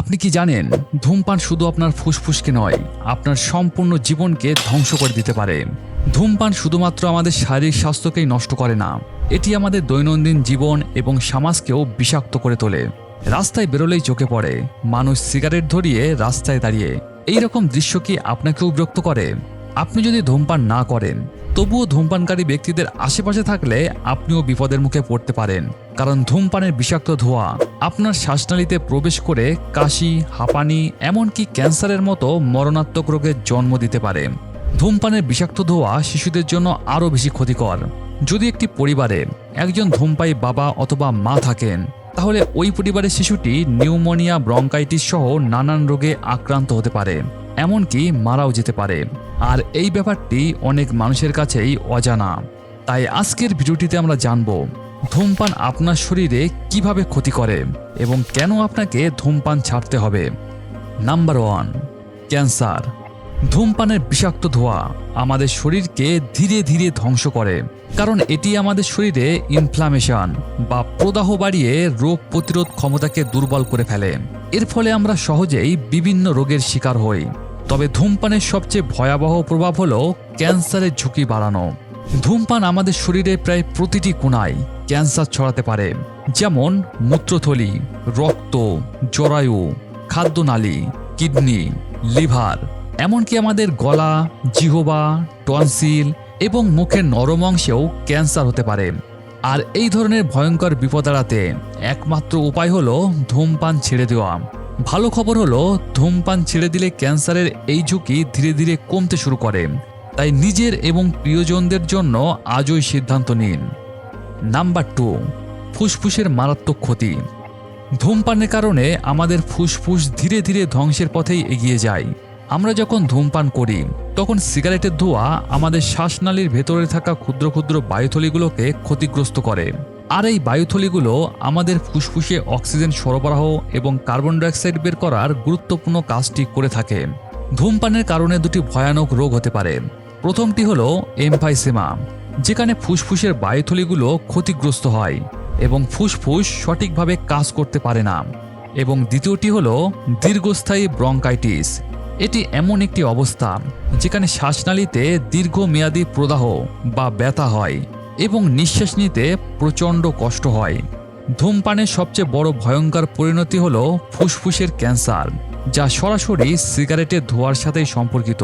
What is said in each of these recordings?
আপনি কি জানেন, ধূমপান শুধু আপনার ফুসফুসকে নয়, আপনার সম্পূর্ণ জীবনকে ধ্বংস করে দিতে পারে। ধূমপান শুধুমাত্র আমাদের শারীরিক স্বাস্থ্যকেই নষ্ট করে না, এটি আমাদের দৈনন্দিন জীবন এবং সমাজকেও বিষাক্ত করে তোলে। রাস্তায় বেরোলেই চোখে পড়ে, মানুষ সিগারেট ধরিয়ে রাস্তায় দাঁড়িয়ে। এই রকম দৃশ্য কি আপনাকেও বিরক্ত করে? আপনি যদি ধূমপান না করেন, তবুও ধূমপানকারী ব্যক্তিদের আশেপাশে থাকলে আপনিও বিপদের মুখে পড়তে পারেন। কারণ ধূমপানের বিষাক্ত ধোঁয়া আপনার শ্বাসনালীতে প্রবেশ করে কাশি, হাঁপানি, এমনকি ক্যান্সারের মতো মরণাত্মক রোগের জন্ম দিতে পারে। ধূমপানের বিষাক্ত ধোঁয়া শিশুদের জন্য আরও বেশি ক্ষতিকর। যদি একটি পরিবারে একজন ধূমপায়ী বাবা অথবা মা থাকেন, তাহলে ওই পরিবারের শিশুটি নিউমোনিয়া, ব্রঙ্কাইটিস সহ নানান রোগে আক্রান্ত হতে পারে, এমনকি মারাও যেতে পারে। আর এই ব্যাপারটি অনেক মানুষের কাছেই অজানা। তাই আজকের ভিডিওটিতে আমরা জানব ধূমপান আপনার শরীরে কীভাবে ক্ষতি করে এবং কেন আপনাকে ধূমপান ছাড়তে হবে? নাম্বার ওয়ান ক্যান্সার ধূমপানের বিষাক্ত ধোঁয়া আমাদের শরীরকে ধীরে ধীরে ধ্বংস করে, কারণ এটি আমাদের শরীরে ইনফ্লামেশন বা প্রদাহ বাড়িয়ে রোগ প্রতিরোধ ক্ষমতাকে দুর্বল করে ফেলে। এর ফলে আমরা সহজেই বিভিন্ন রোগের শিকার হই। তবে ধূমপানের সবচেয়ে ভয়াবহ প্রভাব হলো ক্যান্সারের ঝুঁকি বাড়ানো। ধূমপান আমাদের শরীরে প্রায় প্রতিটি কোণায় ক্যান্সার ছড়াতে পারে, যেমন মূত্রথলি, রক্ত, জরায়ু, খাদ্যনালী, কিডনি, লিভার। এমনকি আমাদের গলা, জিহবা, টনসিল এবং মুখের নরম অংশেও ক্যান্সার হতে পারে। আর এই ধরনের ভয়ঙ্কর বিপদ এড়াতে একমাত্র উপায় হলো ধূমপান ছেড়ে দেওয়া। ভালো খবর হলো, ধূমপান ছেড়ে দিলে ক্যান্সারের এই ঝুঁকি ধীরে ধীরে কমতে শুরু করে। তাই নিজের এবং প্রিয়জনদের জন্য আজই সিদ্ধান্ত নিন। নাম্বার টু, ফুসফুসের মারাত্মক ক্ষতি। ধূমপানের কারণে আমাদের ফুসফুস ধীরে ধীরে ধ্বংসের পথেই এগিয়ে যায়। আমরা যখন ধূমপান করি, তখন সিগারেটের ধোঁয়া আমাদের শ্বাসনালীর ভেতরে থাকা ক্ষুদ্র ক্ষুদ্র বায়ুথলিগুলোকে ক্ষতিগ্রস্ত করে। আর এই বায়ুথলিগুলো আমাদের ফুসফুসে অক্সিজেন সরবরাহ এবং কার্বন ডাইঅক্সাইড বের করার গুরুত্বপূর্ণ কাজটি করে থাকে। ধূমপানের কারণে দুটি ভয়ানক রোগ হতে পারে। প্রথমটি হলো এমফাইসেমা। যেখানে ফুসফুসের বায়ুথলিগুলো ক্ষতিগ্রস্ত হয় এবং ফুসফুস সঠিকভাবে কাজ করতে পারে না। এবং দ্বিতীয়টি হল দীর্ঘস্থায়ী ব্রঙ্কাইটিস। এটি এমন একটি অবস্থা যেখানে শ্বাসনালীতে দীর্ঘমেয়াদী প্রদাহ বা ব্যথা হয় এবং নিঃশ্বাস নিতে প্রচণ্ড কষ্ট হয়। ধূমপানের সবচেয়ে বড় ভয়ঙ্কর পরিণতি হল ফুসফুসের ক্যান্সার। যা সরাসরি সিগারেটের ধোঁয়ার সাথেই সম্পর্কিত।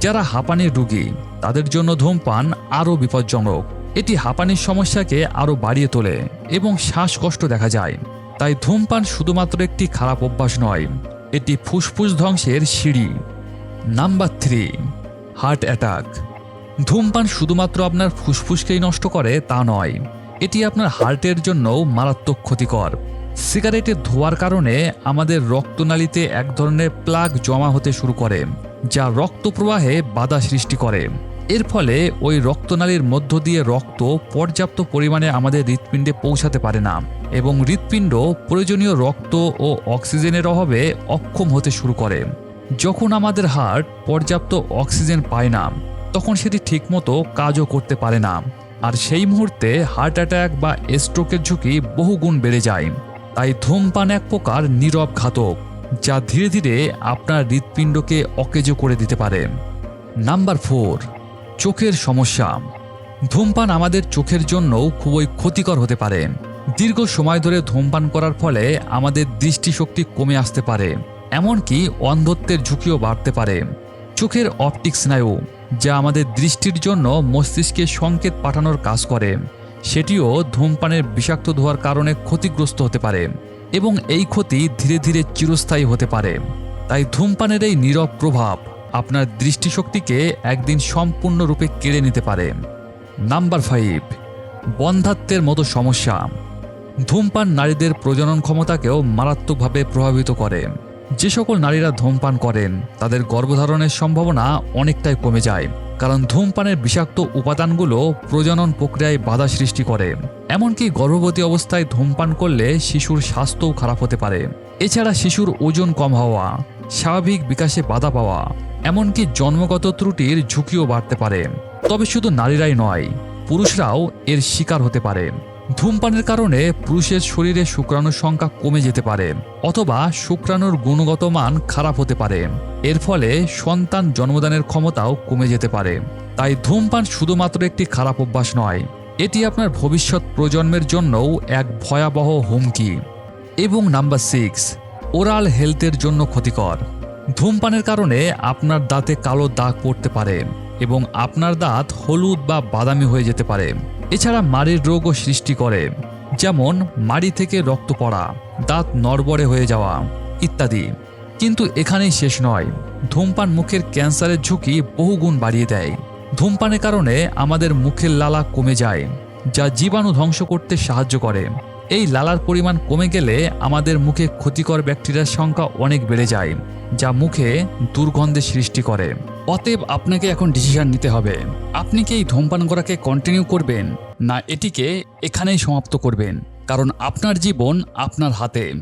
যারা হাঁপানির রুগী, তাদের জন্য ধূমপান আরও বিপজ্জনক। এটি হাঁপানির সমস্যাকে আরও বাড়িয়ে তোলে এবং শ্বাসকষ্ট দেখা যায়। তাই ধূমপান শুধুমাত্র একটি খারাপ অভ্যাস নয়, এটি ফুসফুস ধ্বংসের সিঁড়ি। Number three, heart attack. ধূমপান শুধুমাত্র আপনার ফুসফুসকেই নষ্ট করে তা নয়, এটি আপনার হার্টের জন্যও মারাত্মক ক্ষতিকর। সিগারেটের ধোয়ার কারণে আমাদের রক্তনালীতে এক ধরনের প্লাগ জমা হতে শুরু করে, যা রক্ত প্রবাহে বাধা সৃষ্টি করে। এর ফলে ওই রক্তনালীর মধ্য দিয়ে রক্ত পর্যাপ্ত পরিমাণে আমাদের হৃৎপিণ্ডে পৌঁছাতে পারে না এবং হৃৎপিণ্ড প্রয়োজনীয় রক্ত ও অক্সিজেনের অভাবে অক্ষম হতে শুরু করে। যখন আমাদের হার্ট পর্যাপ্ত অক্সিজেন পায় না, তখন সেটি ঠিকমতো কাজও করতে পারে না। আর সেই মুহূর্তে হার্ট অ্যাটাক বা স্ট্রোকের ঝুঁকি বহুগুণ বেড়ে যায়। তাই ধূমপান এক প্রকার নীরব ঘাতক, যা ধীরে ধীরে আপনার হৃৎপিণ্ডকে অকেজো করে দিতে পারে। নাম্বার ফোর, চোখের সমস্যা। ধূমপান আমাদের চোখের জন্যও খুবই ক্ষতিকর হতে পারে। দীর্ঘ সময় ধরে ধূমপান করার ফলে আমাদের দৃষ্টিশক্তি কমে আসতে পারে, এমনকি অন্ধত্বের ঝুঁকিও বাড়তে পারে। চোখের অপটিক স্নায়ু, যা আমাদের দৃষ্টির জন্য মস্তিষ্কে সংকেত পাঠানোর কাজ করে। সেটিও ধূমপানের বিষাক্ত ধোয়ার কারণে ক্ষতিগ্রস্ত হতে পারে এবং এই ক্ষতি ধীরে ধীরে চিরস্থায়ী হতে পারে। তাই ধূমপানের এই নীরব প্রভাব আপনার দৃষ্টিশক্তিকে একদিন সম্পূর্ণরূপে কেড়ে নিতে পারে। নাম্বার ফাইভ, বন্ধাত্বের মতো সমস্যা। ধূমপান নারীদের প্রজনন ক্ষমতাকেও মারাত্মকভাবে প্রভাবিত করে। যে সকল নারীরা ধূমপান করেন, তাদের গর্ভধারণের সম্ভাবনা অনেকটাই কমে যায়। কারণ ধূমপানের বিষাক্ত উপাদানগুলো প্রজনন প্রক্রিয়ায় বাধা সৃষ্টি করে। এমনকি গর্ভবতী অবস্থায় ধূমপান করলে শিশুর স্বাস্থ্যও খারাপ হতে পারে। এছাড়া শিশুর ওজন কম হওয়া, স্বাভাবিক বিকাশে বাধা পাওয়া, এমনকি জন্মগত ত্রুটির ঝুঁকিও বাড়তে পারে। তবে শুধু নারীরাই নয়, পুরুষরাও এর শিকার হতে পারে। ধূমপানের কারণে পুরুষের শরীরে শুক্রাণুর সংখ্যা কমে যেতে পারে, অথবা শুক্রাণুর গুণগত মান খারাপ হতে পারে। এর ফলে সন্তান জন্মদানের ক্ষমতাও কমে যেতে পারে। তাই ধূমপান শুধুমাত্র একটি খারাপ অভ্যাস নয়, এটি আপনার ভবিষ্যৎ প্রজন্মের জন্যও এক ভয়াবহ হুমকি। এবং নাম্বার সিক্স, ওরাল হেলথের জন্য ক্ষতিকর। ধূমপানের কারণে আপনার দাঁতে কালো দাগ পড়তে পারে এবং আপনার দাঁত হলুদ বা বাদামি হয়ে যেতে পারে। এছাড়া মাড়ির রোগও সৃষ্টি করে, যেমন মাড়ি থেকে রক্ত পড়া, দাঁত নড়বড়ে হয়ে যাওয়া ইত্যাদি। কিন্তু এখানেই শেষ নয়। ধূমপান মুখের ক্যান্সারের ঝুঁকি বহুগুণ বাড়িয়ে দেয়। ধূমপানের কারণে আমাদের মুখের লালা কমে যায়, যা জীবাণু ধ্বংস করতে সাহায্য করে। এই লালার পরিমাণ কমে গেলে আমাদের মুখে ক্ষতিকর ব্যাকটেরিয়ার সংখ্যা অনেক বেড়ে যায়, যা মুখে দুর্গন্ধের সৃষ্টি করে। অতএব আপনাকে এখন ডিসিশন নিতে হবে। আপনি কি এই ধূমপান করাকে কন্টিনিউ করবেন, না এটিকে এখানেই সমাপ্ত করবেন? কারণ আপনার জীবন আপনার হাতে।